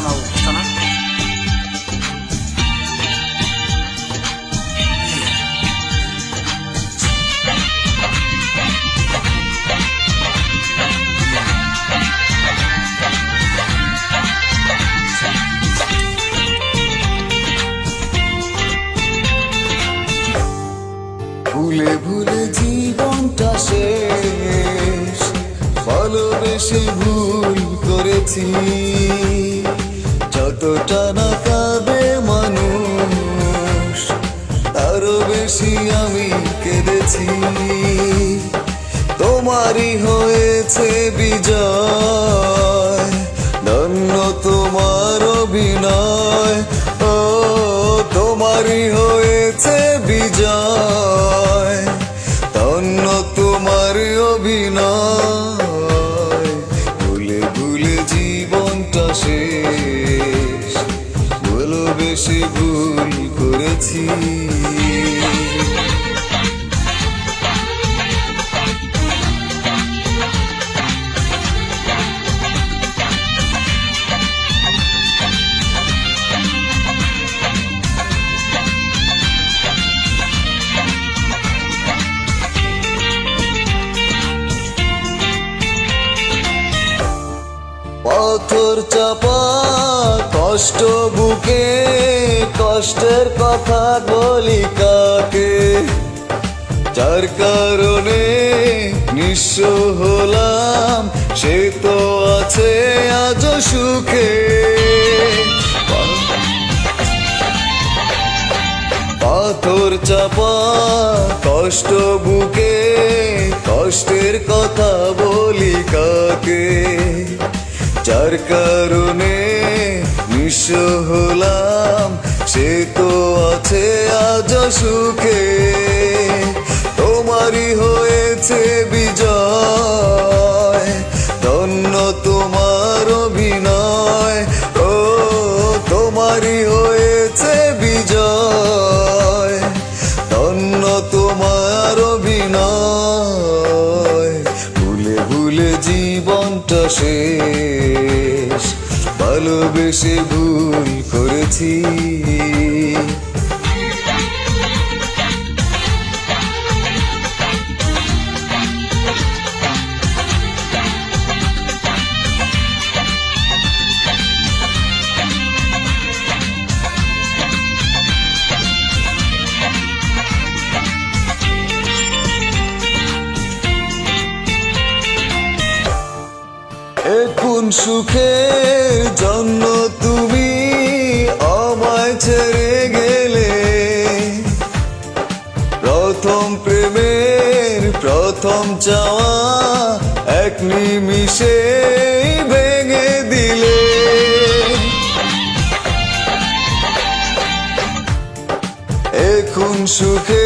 পরিচালনা ও উপস্থাপনা ভুলে ভুলে জীবনটা শেষ। ভালোবেসে ভুল করেছি। যতটা না কাঁদে মানুষ তারও বেশি আমি কেঁদেছি। তোমারই হয়েছে বিজয়, ধন্য তোমার অভিনয়। ও, তোমারই হয়েছে বিজয়, ধন্য তোমার অভিনয়। করেছি পাথর চাপা কষ্ট বুকে, কষ্টের কথা বলি কাকে? যার কারণে নিঃস্ব হলাম, সে তো আছে আজ সুখে। পাথর চাপা, কষ্ট বুকে, কষ্টের কথা বলি কাকে? যার কারণে নিঃস্ব হলাম, সে তো আছে আজ সুখে। তোমারই হয়েছে বিজয়, ধন্য তোমার অভিনয়। ও, তোমারই হয়েছে বিজয়, ধন্য তোমার অভিনয়। ভুলে ভুলে জীবনটা শেষ। ভালোবেসে ভুল করেছি। এখন সুখের জন্য তুমি, আমায় ছেড়ে গেলে। প্রথম প্রেমের প্রথম চাওয়া এক নিমিষে ভেঙে দিলে। এখন সুখের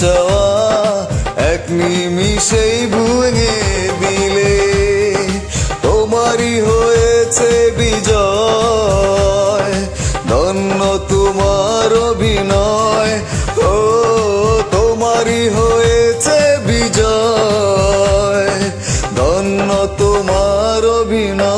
চাওয়া এক নিমিষেই ভুঙে দিলে। তোমারই হয়েছে বিজয়, ধন্য তোমার অভিনয়। ও, তোমারই হয়েছে বিজয়, ধন্য তোমার অভিনয়।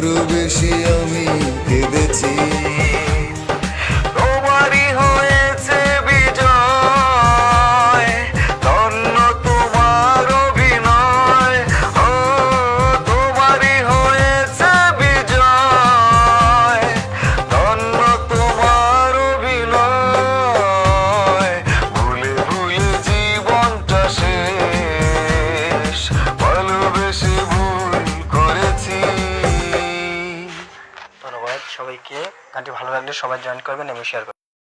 আরও বেশি আমি গানটি ভালো লাগলে সবাই জয়েন করবেন এবং শেয়ার করবেন।